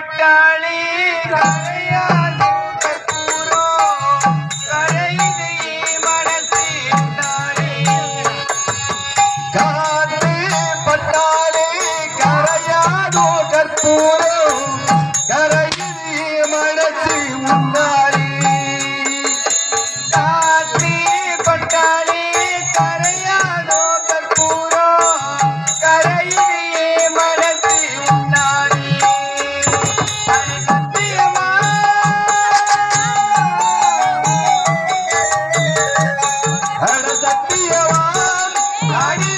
பட்டாளி கரையாது கரையாதோ கற்பூரம் கரையில் மனசு உண்டு அடியவாம் அடி